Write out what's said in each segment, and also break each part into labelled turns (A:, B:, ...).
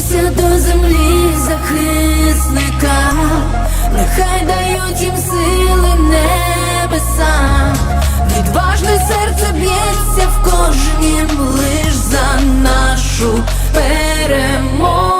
A: Вклонюся до землі захисника, нехай дають їм сили небеса, відважне серце б'ється в кожнім лиш за нашу перемогу.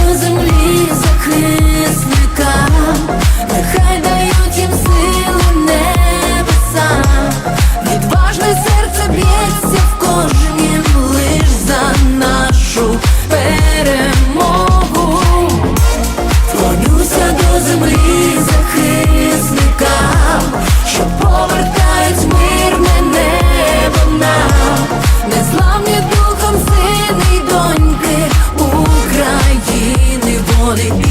A: України,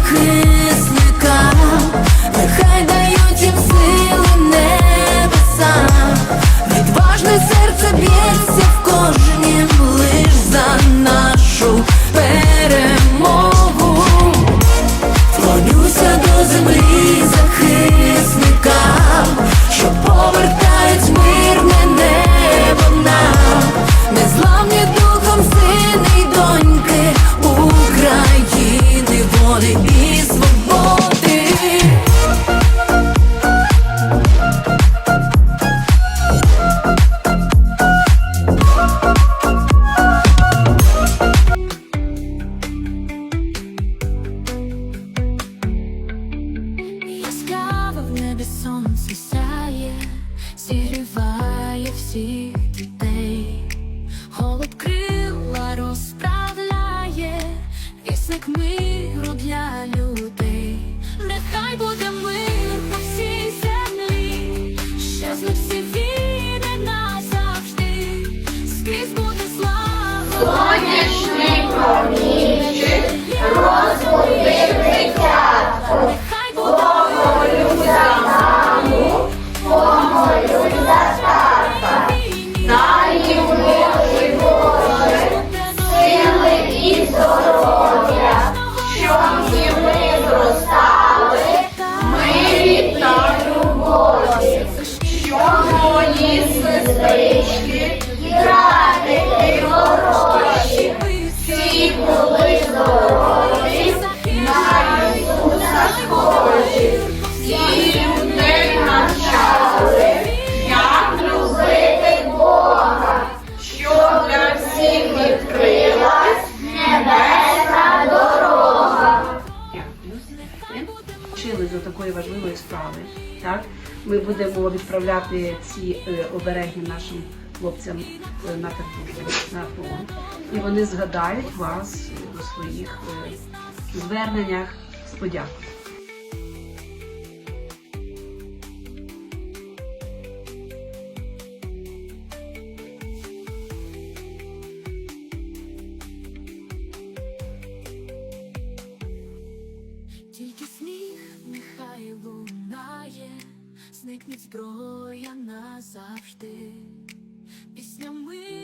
B: Сонячний промінчик розбудив дитятко.
C: До такої важливої справи. Так? Ми будемо відправляти ці е, обереги нашим хлопцям е, на картоплю, на фронт. І вони згадають вас у своїх е, зверненнях з подякою.
D: Зникне зброя назавжди. Пісня миру